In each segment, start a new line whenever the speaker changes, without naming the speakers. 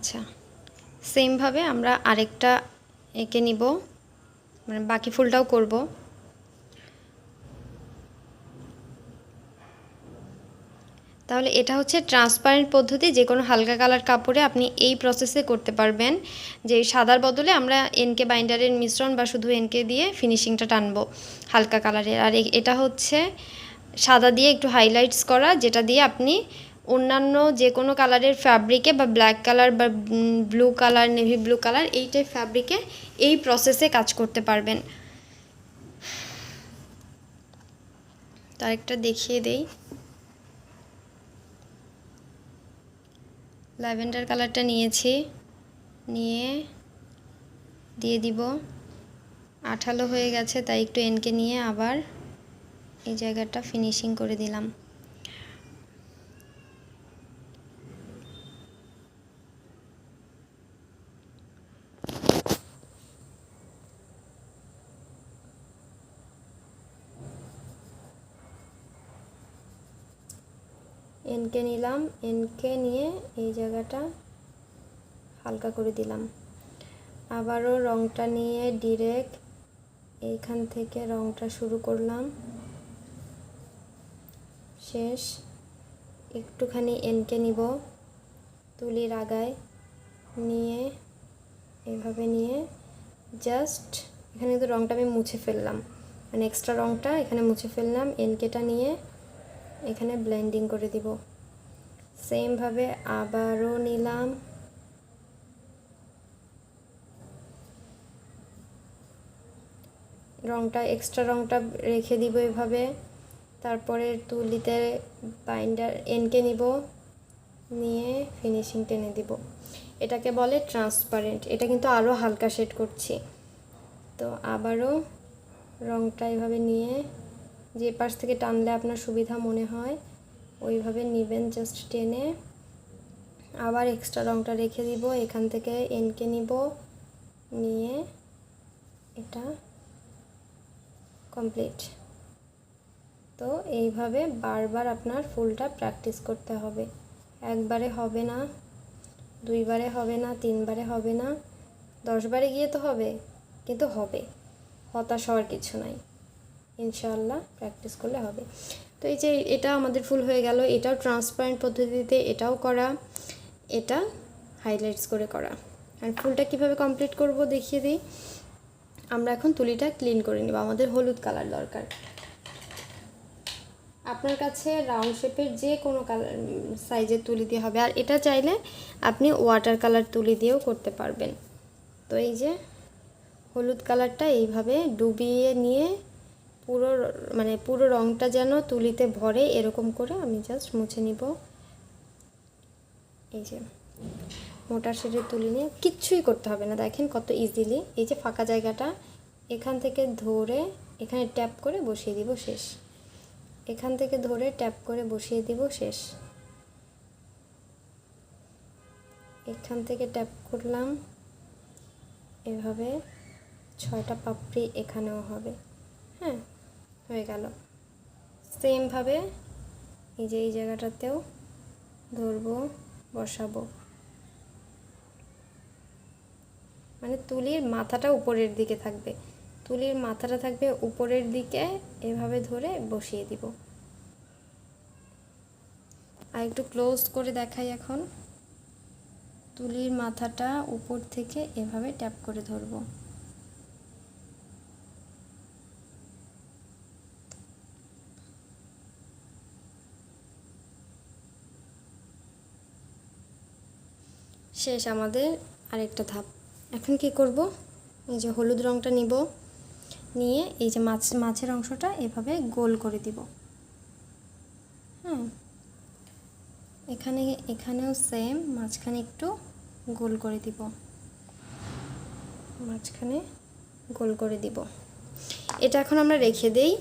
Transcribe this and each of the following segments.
আচ্ছা। সেমভাবে আমরা আরেকটা এঁকে নিব। মানে বাকি ফুলটাও করব। তাহলে এটা হচ্ছে ট্রান্সপারেন্ট পদ্ধতি যে কোনো হালকা কালার কাপড়ে আপনি এই প্রসেসে করতে পারবেন। যে সাদার বদলে আমরা এনকে বাইন্ডারের মিশ্রণ বা শুধু এনকে দিয়ে ফিনিশিংটা টানবো হালকা কালারের। আর এটা হচ্ছে সাদা দিয়ে একটু হাইলাইটস করা, যেটা দিয়ে আপনি অন্যান্য যে কোনো কালারের ফ্যাব্রিকে বা ব্ল্যাক কালার বা blue colour navy blue colour এই টাইপ ফ্যাব্রিকে এই প্রসেসে কাজ করতে পারবেন। তার একটা দেখিয়ে দেই। ল্যাভেন্ডার কালারটা নিয়েছি। নিয়ে দিয়ে দিব। আঠালো হয়ে গেছে, তাই একটু এনকে নিয়ে আবার এই জায়গাটা ফিনিশিং করে দিলাম। এনকে নিলাম, এনকে নিয়ে এই জায়গাটা হালকা করে দিলাম। আবারও রংটা নিয়ে ডিরেক্ট এইখান থেকে রংটা শুরু করলাম। শেষ। একটুখানি এনকে নিব তুলির আগায়। নিয়ে, এভাবে নিয়ে জাস্ট এখানে কিন্তু রংটা আমি মুছে ফেললাম। মানে এক্সট্রা রংটা এখানে মুছে ফেললাম, এনকেটা নিয়ে এখানে ব্লেন্ডিং করে দিব। সেমভাবে আবারও নিলাম। রংটা এক্সট্রা রংটা রেখে দিব এভাবে। তারপরে তুলিতে বাইন্ডার এনকে নিব। নিয়ে ফিনিশিং টেনে দিব। এটাকে বলে ট্রান্সপারেন্ট এটা কিন্তু আরও হালকা শেড করছি। তো আবারও রংটা এভাবে নিয়ে যে পাশ থেকে টানলে আপনার সুবিধা মনে হয়। ওইভাবে নেবেন জাস্ট টেনে। আবার এক্সট্রা রংটা রেখে দিব, এখান থেকে এনকে নিব, নিয়ে এটা কমপ্লিট তো এইভাবে বারবার আপনার ফুলটা প্র্যাকটিস করতে হবে। একবারে হবে না, দুইবারে হবে না, তিনবারে হবে না, দশবারে গিয়ে তো হবে, কিন্তু হবে। হতাশ হওয়ার কিছু নাই। ইনশাআল্লাহ প্র্যাকটিস করলে হবে। তো এই যে এটা আমাদের ফুল হয়ে গেল, এটাও ট্রান্সপারেন্ট পদ্ধতিতে এটাও করা, এটা হাইলাইটস করে করা। আর ফুলটা কীভাবে কমপ্লিট করব দেখিয়ে দিই। আমরা এখন তুলিটা ক্লিন করে নেব, আমাদের হলুদ কালার দরকার। আপনার কাছে রাউন্ড শেপের যে কোনো কালার সাইজের তুলি দিয়ে হবে। আর এটা চাইলে আপনি ওয়াটার কালার তুলি দিয়েও করতে পারবেন। তো এই যে হলুদ কালারটা এইভাবে ডুবিয়ে নিয়ে পুরো মানে পুরো রঙটা যেন তুলিতে ভরে এরকম করে আমি জাস্ট মুছে নিব। এই যে, মোটা শেডের তুলি নিয়ে কিচ্ছুই করতে হবে না। দেখেন কত ইজিলি এই যে ফাঁকা জায়গাটা, এখান থেকে ধরে এখানে ট্যাপ করে বসিয়ে দিব শেষ। এখান থেকে ধরে ট্যাপ করে বসিয়ে দিব শেষ। এখান থেকে ট্যাপ করলাম। এভাবে ছয়টা পাপড়ি এখানেও হবে। হ্যাঁ হয়ে গেল। সেমভাবে এই যে এই জায়গাটাতেও ধরবো, বসাবো। মানে তুলির মাথাটা উপরের দিকে থাকবে। তুলির মাথাটা থাকবে উপরের দিকে, এভাবে ধরে বসিয়ে দিব। আর একটু ক্লোজ করে দেখাই এখন। তুলির মাথাটা উপর থেকে এভাবে ট্যাপ করে ধরবো। শেষ আমাদের আরেকটা ধাপ। এখন কি করব? এই যে হলুদ রঙটা নিব, নিয়ে এই যে মাছ, মাছের অংশটা এভাবে গোল করে দিব। হ্যাঁ এখানে, এখানেও সেম মাঝখানে একটু গোল করে দিব। মাঝখানে গোল করে দিব। এটা এখন আমরা রেখে দেই।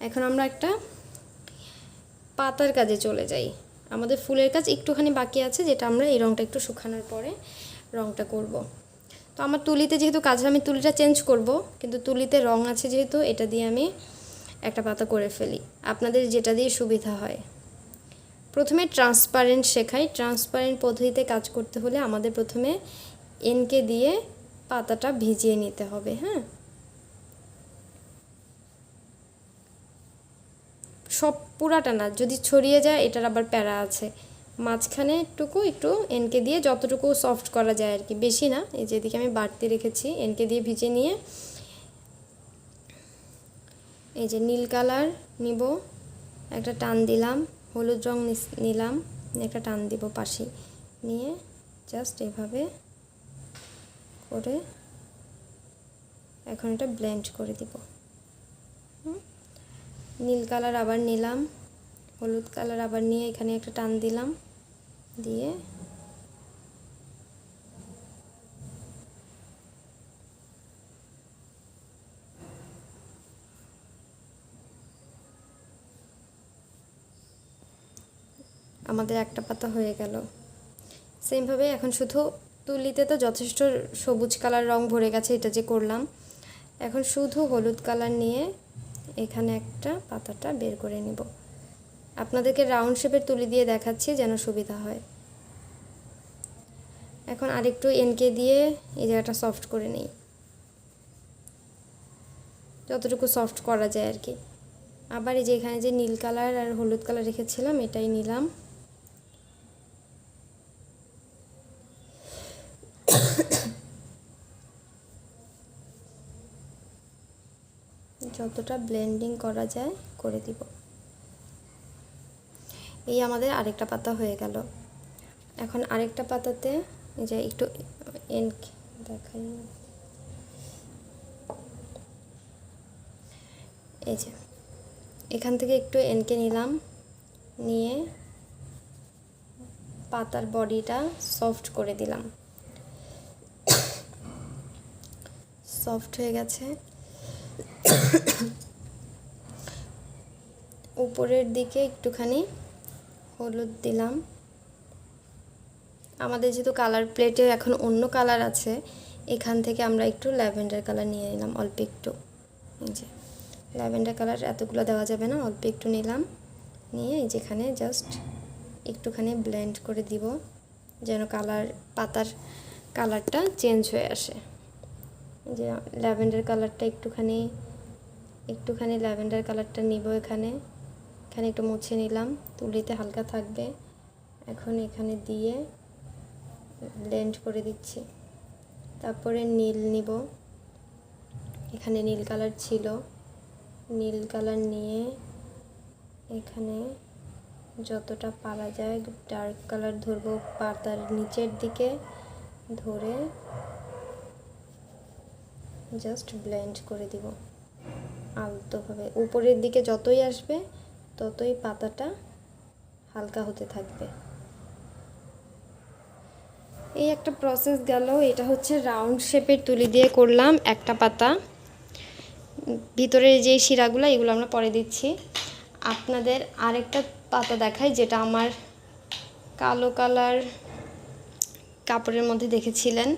এখন আমরা একটা পাতার কাজে চলে যাই। আমাদের ফুলের কাজ একটুখানি বাকি আছে, যেটা আমরা এই রঙটা একটু শুকানোর পরে রঙটা করব। তো আমার তুলিতে যেহেতু কাজ আমি তুলিটা চেঞ্জ করব, কিন্তু তুলিতে রং আছে যেহেতু, এটা দিয়ে আমি একটা পাতা করে ফেলি। আপনাদের যেটা দিয়ে সুবিধা হয়। প্রথমে ট্রান্সপারেন্ট শেখাই। ট্রান্সপারেন্ট পদ্ধতিতে কাজ করতে হলে আমাদের প্রথমে এনকে দিয়ে পাতাটা ভিজিয়ে নিতে হবে হ্যাঁ? সব পুরাটা না, যদি ছড়িয়ে যায় এটার আবার প্যারা আছে। মাঝখানে একটুকু একটু এনকে দিয়ে যতটুকু সফট করা যায় আর কি, বেশি না। এই যেদিকে আমি বাড়তি রেখেছি এনকে দিয়ে ভিজে নিয়ে এই যে নীল কালার নিব, একটা টান দিলাম, হলুদ রং নিলাম, একটা টান দিব পাশে নিয়ে জাস্ট এভাবে করে এখন এটা ব্লেন্ড করে দিব। নীল কালার আবার নিলাম, হলুদ কালার আবার নিয়ে এখানে একটা টান দিলাম, দিয়ে আমাদের একটা পাতা হয়ে গেল। সেমভাবে এখন শুধু তুলিতে তো যথেষ্ট সবুজ কালার রং ভরে গেছে, এটা যে করলাম। এখন শুধু হলুদ কালার নিয়ে এখানে একটা পাতাটা বের করে নিব। আপনাদেরকে রাউন্ড শেপের তুলি দিয়ে দেখাচ্ছি যেন সুবিধা হয়। এখন আরেকটু এনকে দিয়ে এই জায়গাটা সফট করে নিই। যতটুকু সফট করা যায় আর কি। আবার এই যে এখানে যে নীল কালার আর হলুদ কালার রেখেছিলাম, এটাই নিলাম। যতটা ব্লেন্ডিং করা যায় করে দিব। এই আমাদের আরেকটা পাতা হয়ে গেল। এখন আরেকটা পাতাতে যে একটু এন দেখাই। এই যে, এখান থেকে একটু এনকে নিলাম। নিয়ে পাতার বডিটা সফট করে দিলাম। সফট হয়ে গেছে। উপরের দিকে একটুখানি হলুদ দিলাম। আমাদের যেহেতু কালার প্লেটে এখন অন্য কালার আছে, এখান থেকে আমরা একটু ল্যাভেন্ডার কালার নিয়ে নিলাম, অল্প একটু। যে, ল্যাভেন্ডার কালার এতগুলো দেওয়া যাবে না, অল্প একটু নিলাম। নিয়ে যেখানে জাস্ট একটুখানি ব্লেন্ড করে দিব, যেন কালার পাতার কালারটা চেঞ্জ হয়ে আসে। যে ল্যাভেন্ডার কালারটা একটুখানি একটুখানি ল্যাভেন্ডার কালারটা নিব এখানে। এখানে একটু মুছে নিলাম, তুলিতে হালকা থাকবে। এখন এখানে দিয়ে ব্লেন্ড করে দিচ্ছি। তারপরে নীল নিব। এখানে নীল কালার ছিল। নীল কালার নিয়ে এখানে যতটা পারা যায় ডার্ক কালার ধরবো পাতার নিচের দিকে ধরে জাস্ট ব্লেন্ড করে দিব। আলতোভাবে। উপরের দিকে যতই আসবে, ততই পাতাটা হালকা হতে থাকবে। এই একটা প্রসেস গেল। এটা হচ্ছে রাউন্ড শেপের তুলি দিয়ে করলাম একটা পাতা। ভিতরের যে শিরাগুলো, এগুলো আমরা পরে দিচ্ছি। আপনাদের আরেকটা পাতা দেখাই, যেটা আমার কালো কালার কাপড়ের মধ্যে দেখেছিলেন।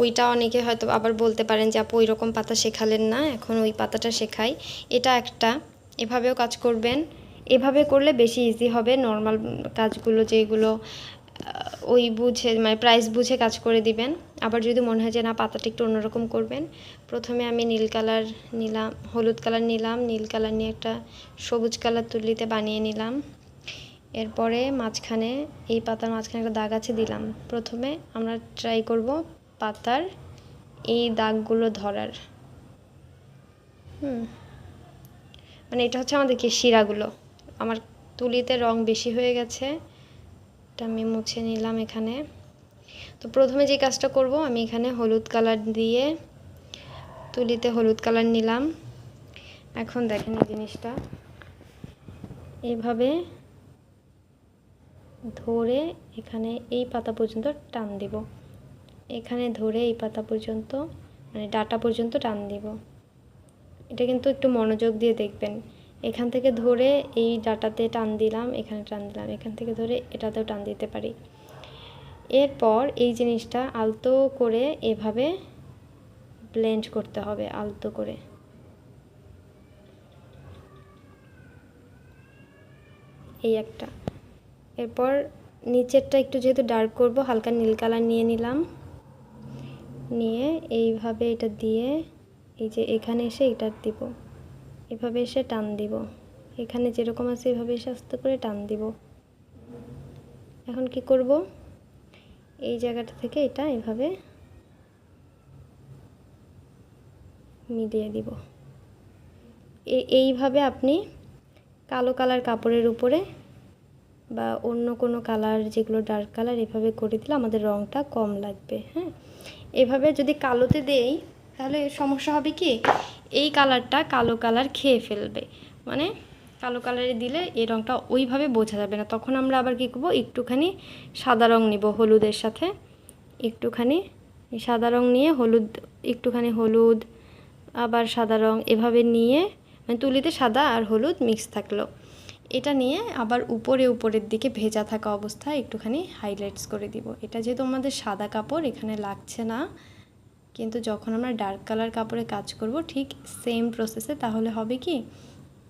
ওইটা অনেকে হয়তো আবার বলতে পারেন যে, আপু ওই রকম পাতা শেখালেন না, এখন ওই পাতাটা শেখাই। এটা একটা। এভাবেও কাজ করবেন। এভাবে করলে বেশি ইজি হবে। নর্মাল কাজগুলো যেগুলো ওই বুঝে মানে প্রাইস বুঝে কাজ করে দিবেন। আবার যদি মনে হয় যে, না, পাতাটা একটু অন্যরকম করবেন, প্রথমে আমি নীল কালার নিলাম, হলুদ কালার নিলাম, নীল কালার নিয়ে একটা সবুজ কালার তুলিতে বানিয়ে নিলাম। এরপরে মাঝখানে, এই পাতার মাঝখানে একটা দাগ আছে, দিলাম। প্রথমে আমরা ট্রাই করব পাতার এই দাগগুলো ধরার। হুম। মানে এটা হচ্ছে আমাদের কি শিরাগুলো। আমার তুলিতে রং বেশি হয়ে গেছে। এটা আমি মুছে নিলাম এখানে। তো প্রথমে যে কাজটা করব, আমি এখানে হলুদ কালার দিয়ে তুলিতে হলুদ কালার নিলাম। এখন দেখেন এই জিনিসটা। এভাবে ধরে এখানে এই পাতা পর্যন্ত টান দিব। এখানে ধরে এই পাতা পর্যন্ত মানে ডাটা পর্যন্ত টান দিব। এটা কিন্তু একটু মনোযোগ দিয়ে দেখবেন। এখান থেকে ধরে এই ডাটাতে টান দিলাম, এখানে টান দিলাম, এখান থেকে ধরে এটাতেও টান দিতে পারি। এরপর এই জিনিসটা আলতো করে এভাবে ব্লেন্ড করতে হবে, আলতো করে। এই একটা। এরপর নিচেরটা একটু যেহেতু ডার্ক করব, হালকা নীল কালার নিয়ে নিলাম। নিয়ে এইভাবে এটা দিয়ে এই যে এখানে এসে এটা দিব। এভাবে এসে টান দিব। এখানে যেরকম আছে এভাবে এসে আস্তে করে টান দিব। এখন কি করব? এই জায়গাটা থেকে এটা এভাবে মিলিয়ে দিব। এইভাবে আপনি কালো কালার কাপড়ের উপরে বা অন্য কোনো কালার যেগুলো ডার্ক কালার এভাবে করে দিলে আমাদের রঙটা কম লাগবে হ্যাঁ? এভাবে যদি কালোতে দেই, তাহলে সমস্যা হবে কি? এই কালারটা কালো কালার খেয়ে ফেলবে। মানে কালো কালারে দিলে এই রঙটা ওইভাবে বোঝা যাবে না। তখন আমরা আবার কী করব? একটুখানি সাদা রঙ নিব হলুদের সাথে। একটুখানি সাদা রঙ নিয়ে হলুদ, একটুখানি হলুদ, আবার সাদা রঙ এভাবে নিয়ে মানে তুলিতে সাদা আর হলুদ মিক্স থাকল। এটা নিয়ে আবার উপরে, উপরের দিকে ভেজা থাকা অবস্থায় একটুখানি হাইলাইটস করে দিব। এটা যেহেতু আমাদের সাদা কাপড়, এখানে লাগছে না। কিন্তু যখন আমরা ডার্ক কালার কাপড়ে কাজ করব, ঠিক সেম প্রসেসে তাহলে হবে কি?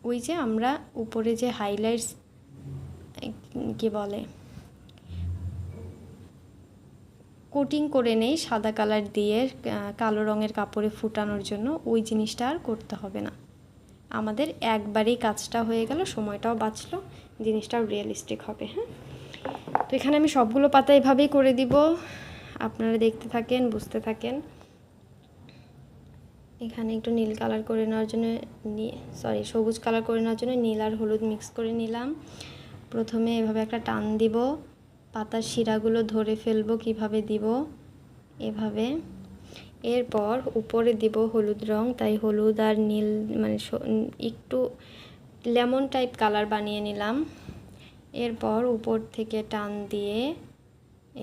ওই যে আমরা উপরে যে হাইলাইটস কি বলে? কোটিং করে নেই সাদা কালার দিয়ে কালো রঙের কাপড়ে ফুটানোর জন্য। ওই জিনিসটা আর করতে হবে না। আমাদের একবারেই কাজটা হয়ে গেল, সময়টাও বাঁচলো, জিনিসটাও রিয়েলিস্টিক হবে হ্যাঁ? তো এখানে আমি সবগুলো পাতা এভাবেই করে দিব, আপনারা দেখতে থাকেন, বুঝতে থাকেন। এখানে একটু নীল কালার করে নেওয়ার জন্য সরি সবুজ কালার করে নেওয়ার জন্য নীল আর হলুদ মিক্স করে নিলাম। প্রথমে এভাবে একটা টান দিব, পাতার শিরাগুলো ধরে ফেলব কীভাবে দিব, এভাবে। এরপর উপরে দিব হলুদ রং, তাই হলুদ আর নীল মানে একটু লেমন টাইপ কালার বানিয়ে নিলাম। এরপর উপর থেকে টান দিয়ে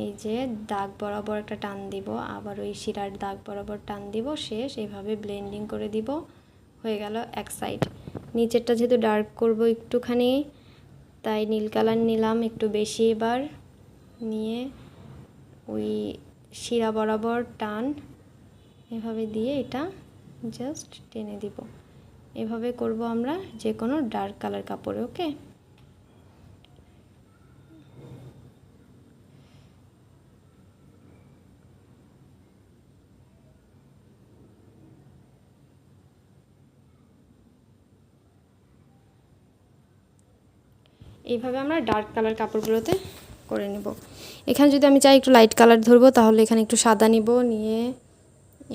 এই যে দাগ বরাবর একটা টান দিব, আবার ওই শিরার দাগ বরাবর টান দিব, শেষ, এভাবে ব্লেন্ডিং করে দিব, হয়ে গেল এক সাইড নিচেরটা যেহেতু ডার্ক করব একটুখানি, তাই নীল কালার নিলাম একটু বেশি এবার, নিয়ে ওই শিরা বরাবর টান এভাবে দিয়ে এটা জাস্ট টেনে দিব। এভাবে করব আমরা যে কোনো ডার্ক কালার কাপড়ে ওকে এইভাবে আমরা ডার্ক কালার কাপড়গুলোতে করে নেব। এখানে যদি আমি চাই একটু লাইট কালার ধরবো, তাহলে এখানে একটু সাদা নিব, নিয়ে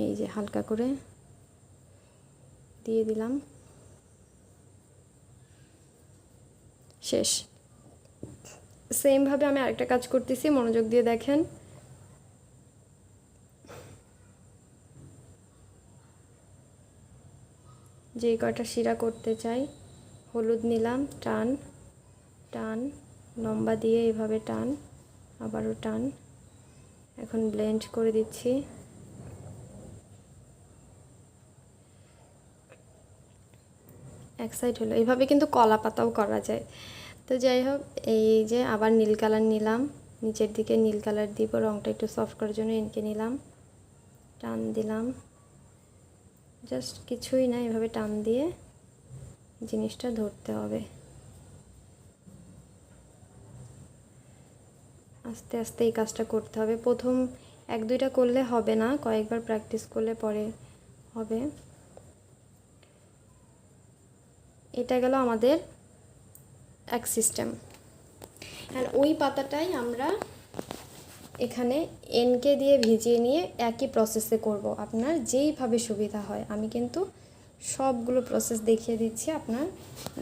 এই যে হালকা করে দিয়ে দিলাম। শেষ। সেমভাবে আমি আরেকটা কাজ করতেছি, মনোযোগ দিয়ে দেখেন। যেই কয়টা শিরা করতে চাই, হলুদ নিলাম, টান টান, লম্বা দিয়ে এভাবে টান, আবারও টান। এখন ব্লেন্ড করে দিচ্ছি। এক সাইড হলো। এইভাবে কিন্তু কলা পাতাও করা যায়। তো যাই হোক, এই যে আবার নীল কালার নিলাম। নিচের দিকে নীল কালার দিব রঙটা একটু সফট করার জন্য এনকে নিলাম। টান দিলাম। জাস্ট কিছুই না, এভাবে টান দিয়ে জিনিসটা ধরতে হবে। আস্তে আস্তে এই কাজটা করতে হবে। প্রথম এক দুইটা করলে হবে না, কয়েকবার প্র্যাকটিস করলে পরে হবে। এটা গেল আমাদের এক সিস্টেম আর ওই পাতাটাই আমরা এখানে এনকে দিয়ে ভিজিয়ে নিয়ে একই প্রসেসে করব। আপনার যেইভাবে সুবিধা হয়। আমি কিন্তু সবগুলো প্রসেস দেখিয়ে দিচ্ছি আপনার।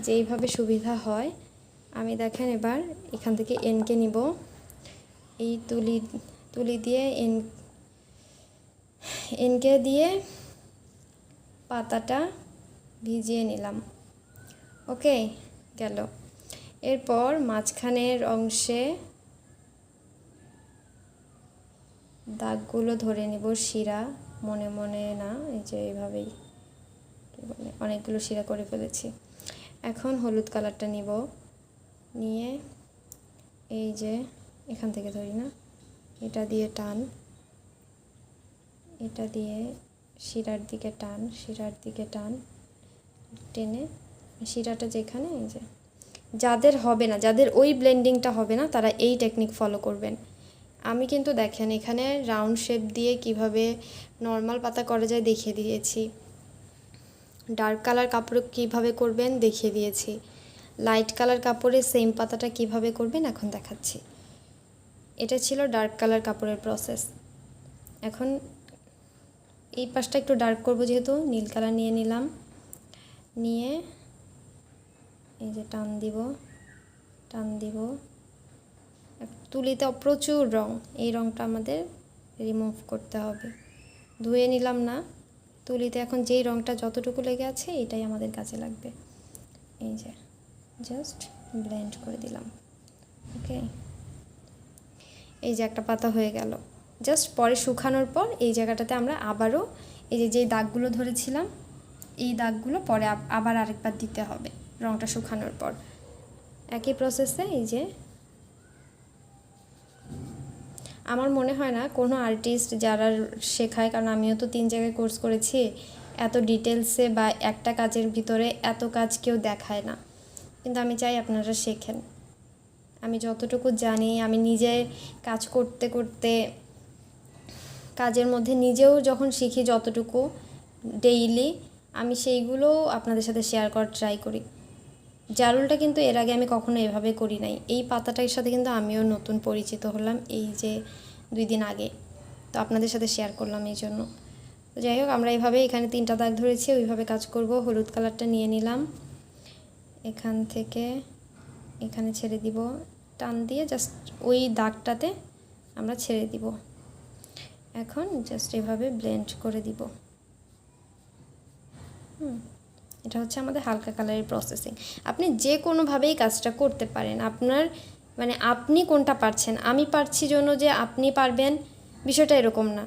যেইভাবে সুবিধা হয়। আমি দেখেন এবার এখান থেকে এনকে নিব। এই তুলি তুলি দিয়ে এন এনকে দিয়ে পাতাটা ভিজিয়ে নিলাম। ওকে, গেল। এরপর মাঝখানের অংশে দাগগুলো ধরে নেব শিরা, মনে মনে না, এই যে এইভাবেই। বলে অনেকগুলো শিরা করে ফেলেছি। এখন হলুদ কালারটা নিব। নিয়ে এই যে এখান থেকে ধরি না। এটা দিয়ে টান। এটা দিয়ে শিরার দিকে টান, শিরার দিকে টান। টেনে শিরাটা যেখানে, এই যে। যাদের হবে না, যাদের ওই ব্লেন্ডিংটা হবে না, তারা এই টেকনিক ফলো করবেন। আমি কিন্তু দেখেন, এখানে রাউন্ড শেপ দিয়ে কীভাবে নর্মাল পাতা করা যায় দেখিয়ে দিয়েছি। ডার্ক কালার কাপড় কীভাবে করবেন দেখিয়ে দিয়েছি। লাইট কালার কাপড়ে সেম পাতাটা কীভাবে করবেন এখন দেখাচ্ছি। এটা ছিল ডার্ক কালার কাপড়ের প্রসেস এখন এই পাশটা একটু ডার্ক করব যেহেতু, নীল কালার নিয়ে নিলাম। নিয়ে এই যে টান দিব টান দিব। তুলিতে প্রচুর রং, এই রংটা আমাদের রিমুভ করতে হবে। ধুয়ে নিলাম না, তুলিতে এখন যেই রংটা যতটুকু লেগে আছে এটাই আমাদের কাজে লাগবে। এই যে জাস্ট ব্লেন্ড করে দিলাম ওকে এই যে একটা পাতা হয়ে গেল। জাস্ট পরে শুকানোর পর এই জায়গাটাতে আমরা আবারও এই যে, যেই দাগগুলো ধরেছিলাম, এই দাগগুলো পরে আব- আবার আরেকবার দিতে হবে। রংটা শুকানোর পর। একই প্রসেসে এই যে আমার মনে হয় না কোনো আর্টিস্ট যারা শেখায়, কারণ আমিও তো তিন জায়গায় কোর্স করেছি, এত ডিটেলসে বা একটা কাজের ভিতরে এত কাজ কেউ দেখায় না। কিন্তু আমি চাই আপনারা শেখেন। আমি যতটুকু জানি, আমি নিজে কাজ করতে করতে, কাজের মধ্যে নিজেও যখন শিখি যতটুকু ডেইলি আমি সেইগুলো আপনাদের সাথে শেয়ার করার ট্রাই করি। জারুলটা কিন্তু এর আগে আমি কখনো এভাবে করি নাই। এই পাতাটার সাথে কিন্তু আমিও নতুন পরিচিত হলাম এই যে দুই দিন আগে। তো আপনাদের সাথে শেয়ার করলাম এই জন্য। তো যাই হোক, আমরা এইভাবে এখানে তিনটা দাগ ধরেছি, ওইভাবে কাজ করব। হলুদ কালারটা নিয়ে নিলাম। এখান থেকে এখানে ছেড়ে দিব। টান দিয়ে জাস্ট ওই দাগটাতে আমরা ছেড়ে দিব। এখন জাস্ট এভাবে ব্লেন্ড করে দিব। হুম। এটা হচ্ছে আমাদের হালকা কালারের প্রসেসিং আপনি যে কোনোভাবেই কাজটা করতে পারেন, আপনার মানে আপনি কোনটা পারছেন, আমি পারছি জন্য যে আপনি পারবেন, বিষয়টা এরকম না।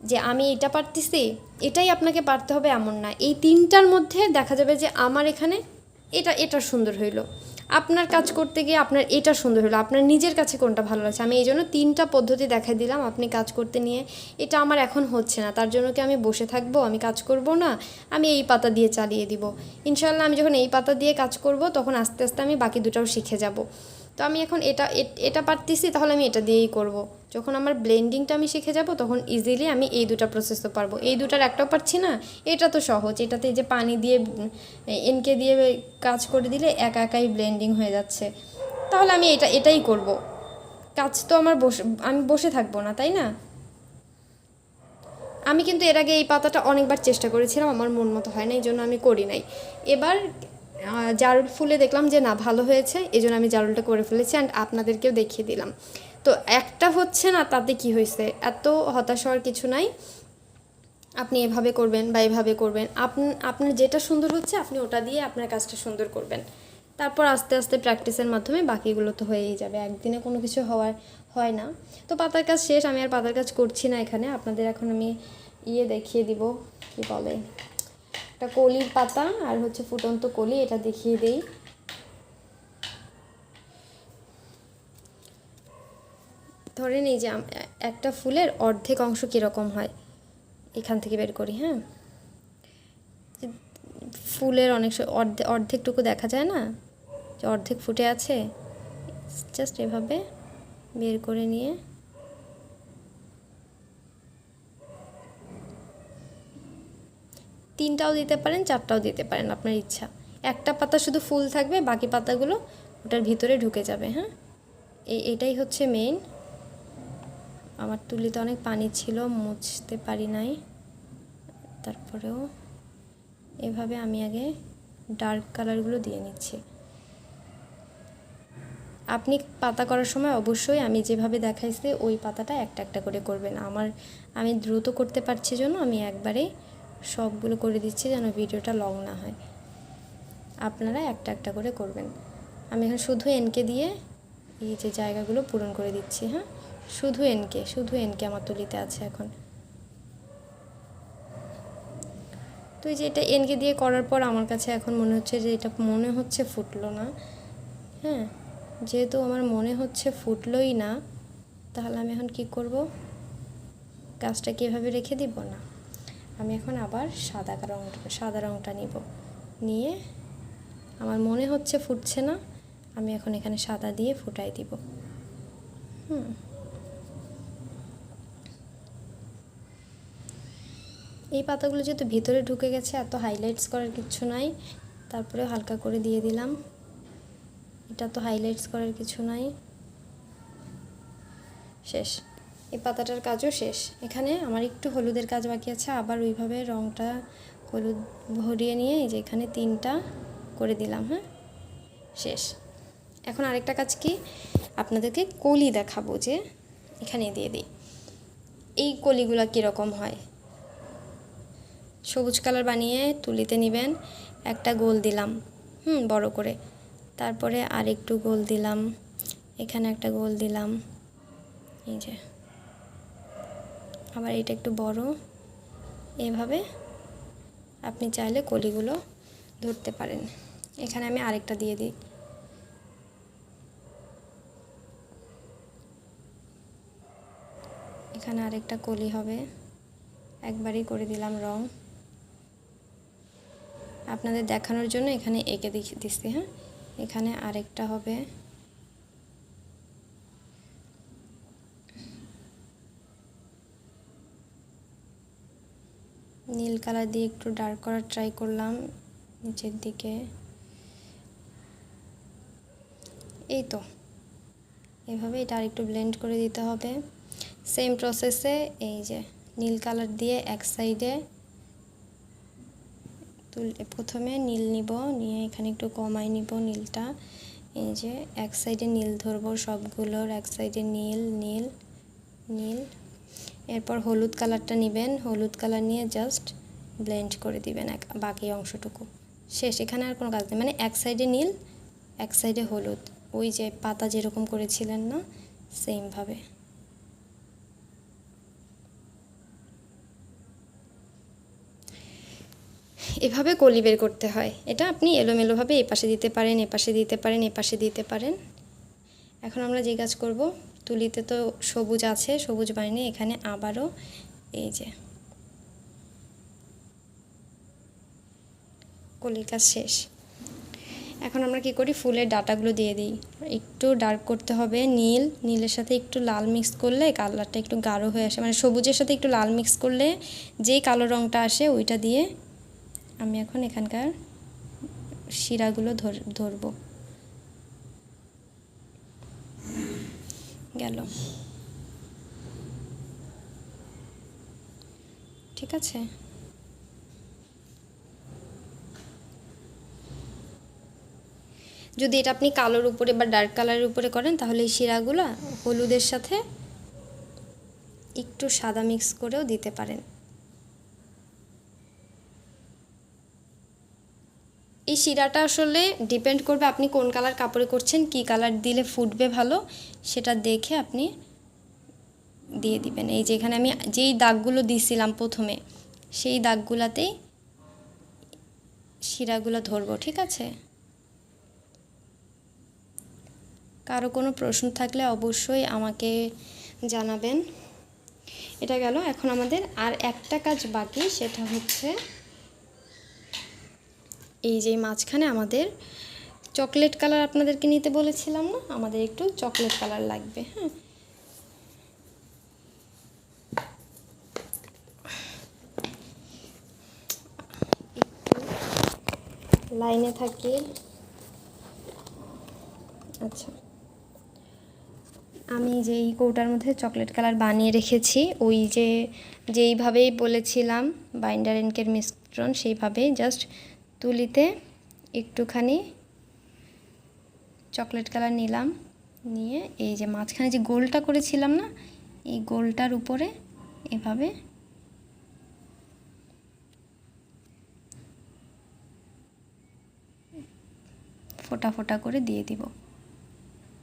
যে আমি এটা পারতেছি, এটাই আপনাকে পারতে হবে এমন না। এই তিনটার মধ্যে দেখা যাবে যে আমার এখানে এটা এটা সুন্দর হইল। আপনার কাজ করতে গিয়ে আপনার এটা সুন্দর হলো, আপনার নিজের কাছে কোনটা ভালো লাগছে? আমি এই জন্য তিনটা পদ্ধতি দেখাই দিলাম, আপনি কাজ করতে নিয়ে। এটা আমার এখন হচ্ছে না, তার জন্য কি আমি বসে থাকব, আমি কাজ করব না? আমি এই পাতা দিয়ে চালিয়ে দিব। ইনশাল্লাহ আমি যখন এই পাতা দিয়ে কাজ করব, তখন আস্তে আস্তে আমি বাকি দুটাও শিখে যাব। তো আমি এখন এটা এটা পারতেছি, তাহলে আমি এটা দিয়েই করব। যখন আমার ব্লেন্ডিংটা আমি শিখে যাব, তখন ইজিলি আমি এই দুটা প্রসেস তো পারব। এই দুটার একটাও পারছি না, এটা তো সহজ। এটাতে যে পানি দিয়ে এনকে দিয়ে কাজ করে দিলে একা একাই ব্লেন্ডিং হয়ে যাচ্ছে। তাহলে আমি এটা, এটাই করব। কাজ তো আমার বসে, আমি বসে থাকব না, তাই না? আমি কিন্তু এর আগে এই পাতাটা অনেকবার চেষ্টা করেছিলাম, আমার মন মতো হয় না, এই জন্য আমি করি নাই। এবার জারুল ফুলে দেখলাম যে না, ভালো হয়েছে, এই জন্য আমি জারুলটা করে ফেলেছি অ্যান্ড আপনাদেরকেও দেখিয়ে দিলাম। তো একটা হচ্ছে না, তাতে কি হয়েছে? এত হতাশ হওয়ার কিছু নাই। আপনি এভাবে করবেন বা এভাবে করবেন। আপনি, আপনার যেটা সুন্দর হচ্ছে, আপনি ওটা দিয়ে আপনার কাজটা সুন্দর করবেন। তারপর আস্তে আস্তে প্র্যাকটিসের মাধ্যমে বাকিগুলো তো হয়েই যাবে। একদিনে কোনো কিছু হওয়ার, হয় না। তো পাতার কাজ শেষ, আমি আর পাতার কাজ করছি না এখানে। আপনাদের এখন আমি ইয়ে দেখিয়ে দিব, কি বলে? একটা কলির পাতা আর হচ্ছে ফুটন্ত কলি, এটা দেখিয়ে দেই। ধরেন এই যে একটা ফুলের অর্ধেক অংশ কীরকম হয়? এখান থেকে বের করি হ্যাঁ? ফুলের অনেক অর্ধেক অর্ধেকটুকু দেখা যায় না? যে অর্ধেক ফুটে আছে? জাস্ট এভাবে বের করে নিয়ে তিনটাও দিতে পারেন, চারটাও দিতে পারেন আপনার ইচ্ছা। একটা পাতা শুধু ফুল থাকবে, বাকি পাতাগুলো ওটার ভিতরে ঢুকে যাবে হ্যাঁ? এই এটাই হচ্ছে মেইন আমার তুলিতে অনেক পানি ছিল, মুছতে পারি নাই। তারপরেও এভাবে আমি আগে ডার্ক কালারগুলো দিয়ে নিচ্ছি। আপনি পাতা করার সময় অবশ্যই আমি যেভাবে দেখাইছি, ওই পাতাটা একটা একটা করে করবেন। আমার, আমি দ্রুত করতে পারছি জন্য আমি একবারে সবগুলো করে দিচ্ছি যেন ভিডিওটা লং না হয়। আপনারা একটা একটা করে করবেন। আমি এখন শুধু এনকে দিয়ে এই যে জায়গাগুলো পূরণ করে দিচ্ছি হ্যাঁ? শুধু এনকে শুধু এনকে আমার তুলিতে আছে এখন। তো এই যে এটা এনকে দিয়ে করার পর আমার কাছে এখন মনে হচ্ছে যে এটা মনে হচ্ছে ফুটলো না। হ্যাঁ যেহেতু আমার মনে হচ্ছে ফুটলোই না, তাহলে আমি এখন কি করব? গাছটা কীভাবে রেখে দিব না? আমি এখন আবার সাদা রং সাদা রংটা নিব। নিয়ে আমার মনে হচ্ছে ফুটছে না, আমি এখন এখানে সাদা দিয়ে ফুটাই দিব। হুম। এই পাতাগুলো যেহেতু ভিতরে ঢুকে গেছে, এত হাইলাইটস করার কিছু নাই। তারপরে হালকা করে দিয়ে দিলাম। এটা তো হাইলাইটস করার কিছু নাই। শেষ। এই পাতাটার কাজও শেষ। এখানে আমার একটু হলুদের কাজ বাকি আছে। আবার ওইভাবে রঙটা হলুদ ভরিয়ে নিয়ে এই যে এখানে তিনটা করে দিলাম হ্যাঁ? শেষ। এখন আরেকটা কাজ কি? আপনাদেরকে কলি দেখাবো যে এখানে দিয়ে দিই। এই কলিগুলা কীরকম হয়? সবুজ কালার বানিয়ে তুলিতে নেবেন। একটা গোল দিলাম। হুম, বড় করে। তারপরে আর একটু গোল দিলাম। এখানে একটা গোল দিলাম। এই যে। আবার এটা একটু বড়। এভাবে আপনি চাইলে কলিগুলো ধরতে পারেন। এখানে আমি আরেকটা দিয়ে দিই। এখানে আরেকটা কলি হবে। একবারই করে দিলাম রং। আপনাদের দেখানোর জন্য এখানে এঁকে দিচ্ছি হ্যাঁ? এখানে আরেকটা হবে। নীল কালার দিয়ে একটু ডার্ক করার ট্রাই করলাম নিচের দিকে। এই তো। এভাবে এটা আরেকটু ব্লেন্ড করে দিতে হবে। সেম প্রসেসে এই যে নীল কালার দিয়ে এক সাইডে তুল, প্রথমে নীল নিব, নিয়ে এখানে একটু কমাই নিব নীলটা। এই যে এক সাইডে নীল ধরবো সবগুলোর, এক সাইডে নীল নীল নীল। এরপর হলুদ কালারটা নেবেন, হলুদ কালার নিয়ে জাস্ট ব্লেন্ড করে দিবেন এক, বাকি অংশটুকু। শেষ, এখানে আর কোনো কাজ নেই মানে এক সাইডে নীল, এক সাইডে হলুদ। ওই যে পাতা যেরকম করেছিলেন না সেমভাবে এভাবে কলি বের করতে হয়। এটা আপনি এলোমেলোভাবে এ পাশে দিতে পারেন, এ পাশে দিতে পারেন, এ পাশে দিতে পারেন। এখন আমরা যে কাজ করব, তুলিতে তো সবুজ আছে, সবুজ বানিয়ে এখানে আবারও এই যে কলির কাজ শেষ। এখন আমরা কি করি, ফুলের ডাটাগুলো দিয়ে দিই। একটু ডার্ক করতে হবে, নীল, নীলের সাথে একটু লাল মিক্স করলে কালারটা একটু গাঢ় হয়ে আসে। মানে সবুজের সাথে একটু লাল মিক্স করলে যেই কালো রঙটা আসে, ওইটা দিয়ে আমি এখন এখানকার শিরাগুলো ধর, ধরবো। গেল। ঠিক আছে? যদি এটা আপনি কালোর উপরে বা ডার্ক কালারের উপরে করেন, তাহলে এই শিরাগুলো হলুদের সাথে একটু সাদা মিক্স করেও দিতে পারেন। এই শিরাটা আসলে ডিপেন্ড করবে আপনি কোন কালার কাপড়ে করছেন, কি কালার দিলে ফুটবে ভালো, সেটা দেখে আপনি দিয়ে দিবেন। এই যেখানে আমি যেই দাগগুলো দিছিলাম প্রথমে, সেই দাগগুলাতেই শিরাগুলো ধরবো, ঠিক আছে? কারও কোনো প্রশ্ন থাকলে অবশ্যই আমাকে জানাবেন। এটা গেল এখন আমাদের আর একটা কাজ বাকি, সেটা হচ্ছে এই যে মাঝখানে আমাদের চকলেট কালার আপনাদেরকে নিতে বলেছিলাম না? আমাদের একটু চকলেট কালার লাগবে হ্যাঁ? লাইনে থাকি। আচ্ছা। আমি যেই কৌটার মধ্যে চকলেট কালার বানিয়ে রেখেছি, ওই যে যেইভাবেই বলেছিলাম, বাইন্ডার এনকের মিশ্রণ সেইভাবেই জাস্ট তুলিতে একটুখানি চকলেট কালার নিলাম। নিয়ে এই যে মাঝখানে যে গোলটা করেছিলাম না, এই গোলটার উপরে এভাবে ফোটা ফোটা করে দিয়ে দিব।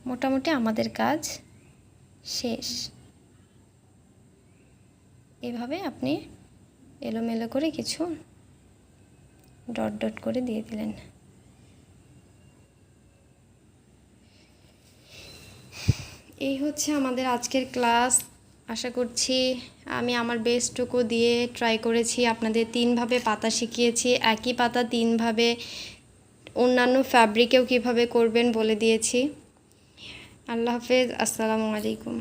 মোটামুটি আমাদের কাজ শেষ। এভাবে আপনি এলোমেলো করে কিছু ডট ডট করে দিয়ে দিলেন। এই হচ্ছে আমাদের আজকের ক্লাস। আশা করছি আমি আমার বেস্টটুকু দিয়ে ট্রাই করেছি। আপনাদের তিনভাবে পাতা শিখিয়েছি। একই পাতা তিনভাবে অন্যান্য ফ্যাব্রিকেও কীভাবে করবেন বলে দিয়েছি। আল্লাহ হাফেজ। আসসালামু আলাইকুম।